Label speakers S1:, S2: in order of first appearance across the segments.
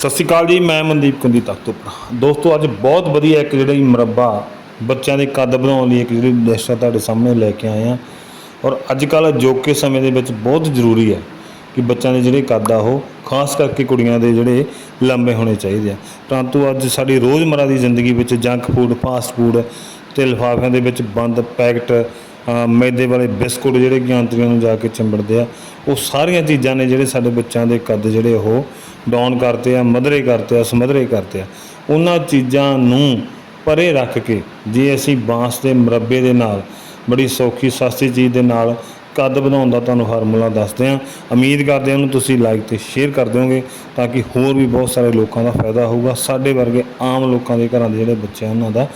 S1: ਸਤਿ ਸ਼੍ਰੀ ਅਕਾਲ ਜੀ, ਮੈਂ ਮਨਦੀਪ ਕੁੰਦੀ ਤਖਤੂਪੁਰਾ ਦੋਸਤੋ, ਅੱਜ ਬਹੁਤ ਵਧੀਆ ਇੱਕ ਜਿਹੜਾ ਮਰੱਬਾ ਬੱਚਿਆਂ ਦੇ ਕੱਦ ਬਣਾਉਣ ਲਈ ਇੱਕ ਜਿਹੜੀ ਡਿਸ਼ ਤੁਹਾਡੇ ਸਾਹਮਣੇ ਲੈ ਕੇ ਆਏ ਆ। ਔਰ ਅੱਜ ਕੱਲ੍ਹ ਅਜੋਕੇ ਸਮੇਂ ਦੇ ਵਿੱਚ ਬਹੁਤ ਜ਼ਰੂਰੀ ਹੈ ਕਿ ਬੱਚਿਆਂ ਦੇ ਜਿਹੜੇ ਕੱਦ ਆ ਉਹ ਖਾਸ ਕਰਕੇ ਕੁੜੀਆਂ ਦੇ ਜਿਹੜੇ ਲੰਬੇ ਹੋਣੇ ਚਾਹੀਦੇ ਆ। ਪਰੰਤੂ ਅੱਜ ਸਾਡੀ ਰੋਜ਼ਮਰਰਾ ਦੀ ਜ਼ਿੰਦਗੀ ਵਿੱਚ ਜੰਕ ਫੂਡ, ਫਾਸਟ ਫੂਡ, ਤੇ ਲਿਫਾਫਿਆਂ ਦੇ ਵਿੱਚ ਬੰਦ ਪੈਕਟ ਮੈਦੇ ਵਾਲੇ ਬਿਸਕੁਟ ਜਿਹੜੇ ਕਿ ਆਂਤਰੀਆਂ ਨੂੰ ਜਾ ਕੇ ਚਿੰਬੜਦੇ ਆ, ਉਹ ਸਾਰੀਆਂ ਚੀਜ਼ਾਂ ਨੇ ਜਿਹੜੇ ਸਾਡੇ ਬੱਚਿਆਂ ਦੇ ਕੱਦ ਜਿਹੜੇ ਉਹ ਡਾਊਨ ਕਰਤੇ ਆ, ਮਧਰੇ ਕਰਤੇ ਆ, ਸਮਧਰੇ ਕਰਤੇ ਆ। ਉਹਨਾਂ ਚੀਜ਼ਾਂ ਨੂੰ ਪਰੇ ਰੱਖ ਕੇ ਜੇ ਅਸੀਂ ਬਾਂਸ ਦੇ ਮੁਰੱਬੇ ਦੇ ਨਾਲ, ਬੜੀ ਸੌਖੀ ਸਸਤੀ ਚੀਜ਼ ਦੇ ਨਾਲ ਕੱਦ ਵਧਾਉਣ ਦਾ ਤੁਹਾਨੂੰ ਫਾਰਮੂਲਾ ਦੱਸਦੇ ਹਾਂ। ਉਮੀਦ ਕਰਦੇ ਹਾਂ ਉਹਨੂੰ ਤੁਸੀਂ ਲਾਈਕ ਤੇ ਸ਼ੇਅਰ ਕਰ ਦਿਓਗੇ ਤਾਂ ਕਿ ਹੋਰ ਵੀ ਬਹੁਤ ਸਾਰੇ ਲੋਕਾਂ ਦਾ ਫਾਇਦਾ ਹੋਊਗਾ। ਸਾਡੇ ਵਰਗੇ ਆਮ ਲੋਕਾਂ ਦੇ ਘਰਾਂ ਦੇ ਜਿਹੜੇ ਬੱਚੇ ਆ, ਉਹਨਾਂ ਦਾ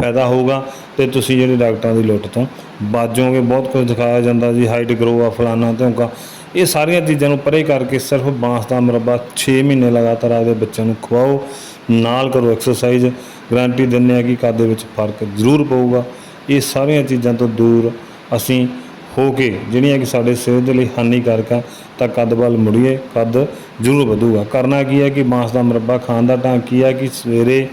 S1: ਫਾਇਦਾ ਹੋਊਗਾ। ਤੇ ਤੁਸੀਂ ਜਿਹੜੇ ਡਾਕਟਰਾਂ ਦੀ ਲੁੱਟ ਤੋਂ ਬਾਜੋਗੇ ਬਹੁਤ ਕੁਝ ਦਿਖਾਇਆ ਜਾਂਦਾ ਜੀ ਹਾਈਟ ਗਰੋ ਆ, ਫਲਾਨਾ ਧੌਂਕਾ। ਇਹ ਸਾਰੀਆਂ ਚੀਜ਼ਾਂ ਨੂੰ ਪਰੇ ਕਰਕੇ ਸਿਰਫ ਬਾਂਸ ਦਾ ਮੁਰੱਬਾ 6 ਮਹੀਨੇ ਲਗਾਤਾਰ ਆਪਦੇ ਬੱਚਿਆਂ ਨੂੰ ਖਵਾਓ। ਨਾਲ ਕਰੋ ਐਕਸਰਸਾਈਜ਼ ਗਾਰੰਟੀ ਦਿੰਦੇ ਆ ਕਿ ਕੱਦ ਦੇ ਵਿੱਚ ਫ਼ਰਕ ਜ਼ਰੂਰ ਪਊਗਾ। ਇਹ ਸਾਰੀਆਂ ਚੀਜ਼ਾਂ ਤੋਂ ਦੂਰ ਅਸੀਂ ਹੋ ਕੇ ਜਿਹੜੀਆਂ ਕਿ ਸਾਡੇ ਸਿਹਤ ਦੇ ਲਈ ਹਾਨੀਕਾਰਕ ਆ, ਤਾਂ ਕੱਦ ਵੱਲ ਮੁੜੀਏ, ਕੱਦ ਜ਼ਰੂਰ ਵਧੂਗਾ। ਕਰਨਾ ਕੀ ਹੈ ਕਿ ਮਾਂਸ ਦਾ ਮੁਰੱਬਾ ਖਾਣ ਦਾ ਢੰਗ ਕੀ ਹੈ ਕਿ ਸਵੇਰੇ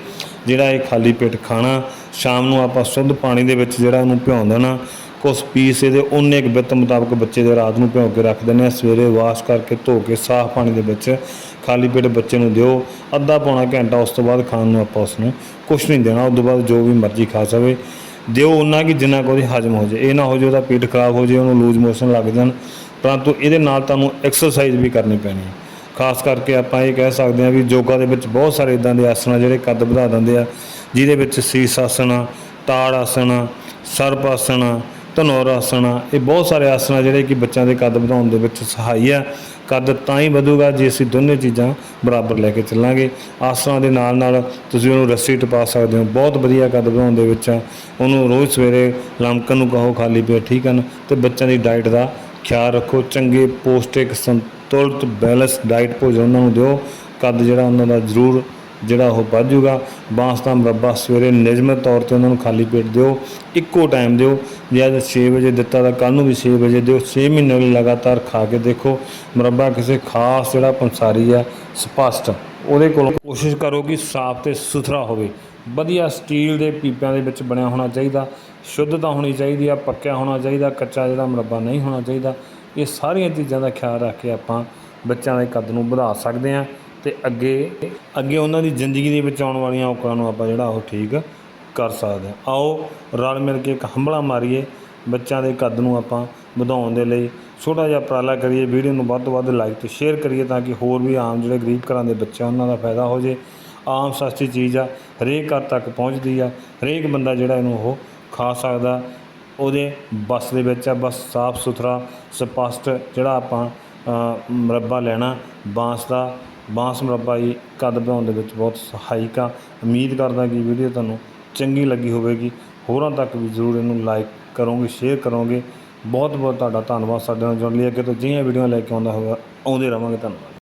S1: ਜਿਹੜਾ ਇਹ ਖਾਲੀ ਪੇਟ ਖਾਣਾ, ਸ਼ਾਮ ਨੂੰ ਆਪਾਂ ਸ਼ੁੱਧ ਪਾਣੀ ਦੇ ਵਿੱਚ ਜਿਹੜਾ ਉਹਨੂੰ ਭਿਉਂ ਦੇਣਾ, ਕੁਛ ਪੀਸ ਇਹਦੇ ਉਹਨੇ ਕੁ ਬਿੱਤ ਮੁਤਾਬਕ ਬੱਚੇ ਦੇ ਰਾਤ ਨੂੰ ਭਿਉਂ ਕੇ ਰੱਖ ਦਿੰਦੇ ਆ ਸਵੇਰੇ ਵਾਸ਼ ਕਰਕੇ ਧੋ ਕੇ ਸਾਫ਼ ਪਾਣੀ ਦੇ ਵਿੱਚ ਖਾਲੀ ਪੇਟ ਬੱਚੇ ਨੂੰ ਦਿਓ। ਅੱਧਾ ਪੌਣਾ ਘੰਟਾ ਉਸ ਤੋਂ ਬਾਅਦ ਖਾਣ ਨੂੰ ਆਪਾਂ ਉਸ ਨੂੰ ਕੁਛ ਨਹੀਂ ਦੇਣਾ। ਉਸ ਤੋਂ ਬਾਅਦ ਜੋ ਵੀ ਮਰਜ਼ੀ ਖਾ ਸਕੇ ਦਿਓ ਉਹਨਾਂ ਕਿ ਜਿੰਨਾ ਕੁ ਉਹਦੀ ਹਜਮ ਹੋ ਜਾਏ ਇਹ ਨਾ ਹੋ ਜਾਏ ਉਹਦਾ ਪੇਟ ਖਰਾਬ ਹੋ ਜਾਏ ਉਹਨੂੰ ਲੂਜ਼ ਮੋਸ਼ਨ ਲੱਗ ਜਾਣ। ਪਰੰਤੂ ਇਹਦੇ ਨਾਲ ਤੁਹਾਨੂੰ ਐਕਸਰਸਾਈਜ਼ ਵੀ ਕਰਨੀ ਪੈਣੀ ਹੈ। ਖਾਸ ਕਰਕੇ ਆਪਾਂ ਇਹ ਕਹਿ ਸਕਦੇ ਹਾਂ ਵੀ ਯੋਗਾ ਦੇ ਵਿੱਚ ਬਹੁਤ ਸਾਰੇ ਇਦਾਂ ਦੇ ਆਸਣ ਆ ਜਿਹੜੇ ਕੱਦ ਵਧਾ ਦਿੰਦੇ ਆ ਜਿਹਦੇ ਵਿੱਚ ਸੀਸ ਆਸਣ ਆ, ਤਾੜ ਆਸਣ ਆ, ਸਰਪ ਆਸਣ ਆ, ਧਨੌਰ ਆਸਣ ਆ ਇਹ ਬਹੁਤ ਸਾਰੇ ਆਸਣ ਆ ਜਿਹੜੇ ਕਿ ਬੱਚਿਆਂ ਦੇ ਕੱਦ ਵਧਾਉਣ ਦੇ ਵਿੱਚ ਸਹਾਈ ਆ। ਕੱਦ ਤਾਂ ਹੀ ਵਧੂਗਾ, ਜੇ ਅਸੀਂ ਦੋਨੇ ਚੀਜ਼ਾਂ ਬਰਾਬਰ ਲੈ ਕੇ ਚੱਲਾਂਗੇ। ਆਸਣਾਂ ਦੇ ਨਾਲ ਨਾਲ ਤੁਸੀਂ ਉਹਨੂੰ ਰੱਸੀ ਟਪਾ ਸਕਦੇ ਹੋ। ਬਹੁਤ ਵਧੀਆ ਕੱਦ ਬਣਾਉਣ ਦੇ ਵਿੱਚ ਆ। ਉਹਨੂੰ ਰੋਜ਼ ਸਵੇਰੇ ਲਮਕਣ ਨੂੰ ਕਹੋ, ਖਾਲੀ ਪੇਟ ਠੀਕ ਹਨ ਤੇ ਬੱਚਿਆਂ ਦੀ ਡਾਈਟ ਦਾ ਖਿਆਲ ਰੱਖੋ। ਚੰਗੇ ਪੌਸ਼ਟਿਕ, ਸੰਤੁਲਿਤ ਬੈਲੈਂਸ ਡਾਈਟ ਭੋਜਨ ਉਹਨਾਂ ਨੂੰ ਦਿਓ। ਕੱਦ ਜਿਹੜਾ ਉਹਨਾਂ ਦਾ ਜ਼ਰੂਰ ਜਿਹੜਾ ਉਹ ਵੱਧ ਜਾਊਗਾ। ਬਾਂਸ ਦਾ ਮੁਰੱਬਾ ਸਵੇਰੇ ਨਿਯਮਿਤ ਤੌਰ ਤੇ ਉਹਨਾਂ ਨੂੰ ਖਾਲੀ ਪੇਟ ਦਿਓ, ਇੱਕੋ ਟਾਈਮ ਦਿਓ। ਜੇ ਅੱਜ 6 ਵਜੇ ਦਿੱਤਾ ਤਾਂ ਕੱਲ ਨੂੰ ਵੀ 6 ਵਜੇ ਦਿਓ। 6 ਮਹੀਨੇ ਲਗਾਤਾਰ ਖਾ ਕੇ ਦੇਖੋ, ਮੁਰੱਬਾ ਕਿਸੇ ਖਾਸ ਜਿਹੜਾ ਪੰਸਾਰੀ ਆ, ਸਪਸ਼ਟ। ਉਹਦੇ ਕੋਲੋਂ ਕੋਸ਼ਿਸ਼ ਕਰੋ ਕਿ ਸਾਫ਼ ਤੇ ਸੁਥਰਾ ਹੋਵੇ। ਵਧੀਆ ਸਟੀਲ ਦੇ ਪੀਪਿਆਂ ਦੇ ਵਿੱਚ ਬਣਿਆ ਹੋਣਾ ਚਾਹੀਦਾ। ਸ਼ੁੱਧਤਾ ਹੋਣੀ ਚਾਹੀਦੀ ਆ, ਪੱਕਿਆ ਹੋਣਾ ਚਾਹੀਦਾ, ਕੱਚਾ ਜਿਹੜਾ ਮੁਰੱਬਾ ਨਹੀਂ ਹੋਣਾ ਚਾਹੀਦਾ। ਇਹ ਸਾਰੀਆਂ ਚੀਜ਼ਾਂ ਦਾ ਖਿਆਲ ਰੱਖ ਕੇ ਆਪਾਂ ਬੱਚਿਆਂ ਦੇ ਕੱਦ ਨੂੰ ਵਧਾ ਸਕਦੇ ਹਾਂ। ਤੇ ਅੱਗੇ ਅੱਗੇ ਉਹਨਾਂ ਦੀ ਜ਼ਿੰਦਗੀ ਦੇ ਵਿੱਚ ਆਉਣ ਵਾਲੀਆਂ ਔਕੜਾਂ ਨੂੰ ਆਪਾਂ ਜਿਹੜਾ ਉਹ ਠੀਕ ਕਰ ਸਕਦੇ ਹਾਂ। ਆਓ ਰਲ ਮਿਲ ਕੇ ਇੱਕ ਹੰਬਲਾ ਮਾਰੀਏ ਬੱਚਿਆਂ ਦੇ ਕੱਦ ਨੂੰ ਆਪਾਂ ਵਧਾਉਣ ਦੇ ਲਈ। ਛੋਟਾ ਜਿਹਾ ਉਪਰਾਲਾ ਕਰੀਏ ਵੀਡੀਓ ਨੂੰ ਵੱਧ ਤੋਂ ਵੱਧ ਲਾਈਕ ਤੇ ਸ਼ੇਅਰ ਕਰੀਏ ਤਾਂ ਕਿ ਹੋਰ ਵੀ ਆਮ ਜਿਹੜੇ ਗਰੀਬ ਘਰਾਂ ਦੇ ਬੱਚੇ ਆ ਉਹਨਾਂ ਦਾ ਫਾਇਦਾ ਹੋ ਜੇ। ਆਮ ਸਸਤੀ ਚੀਜ਼ ਆ ਹਰੇਕ ਘਰ ਤੱਕ ਪਹੁੰਚਦੀ ਆ ਹਰੇਕ ਬੰਦਾ ਜਿਹੜਾ ਇਹਨੂੰ ਉਹ ਖਾ ਸਕਦਾ। ਉਹਦੇ ਬਸ ਦੇ ਵਿੱਚ ਆ ਬਸ ਸਾਫ਼ ਸੁਥਰਾ ਸਪਸ਼ਟ ਜਿਹੜਾ ਆਪਾਂ ਅ, ਲੈਣਾ ਬਾਂਸ ਦਾ ਬਾਂਸ ਮੁਰੱਬਾ ਜੀ, ਕੱਦ ਬਣਾਉਣ ਦੇ ਵਿੱਚ ਬਹੁਤ ਸਹਾਇਕ ਆ। ਉਮੀਦ ਕਰਦਾ ਕਿ ਵੀਡੀਓ ਤੁਹਾਨੂੰ ਚੰਗੀ ਲੱਗੀ ਹੋਵੇਗੀ। ਹੋਰਾਂ ਤੱਕ ਵੀ ਜ਼ਰੂਰ ਇਹਨੂੰ ਲਾਈਕ ਕਰੋਗੇ ਸ਼ੇਅਰ ਕਰੋਗੇ। ਬਹੁਤ ਬਹੁਤ ਤੁਹਾਡਾ ਧੰਨਵਾਦ ਸਾਡੇ ਨਾਲ ਜੁੜਨ ਲਈ। ਅੱਗੇ ਤੋਂ ਜਿਹੀਆਂ ਵੀਡੀਓ ਲੈ ਕੇ ਆਉਂਦਾ ਹੋਗਾ ਆਉਂਦੇ ਰਵਾਂਗੇ। ਧੰਨਵਾਦ।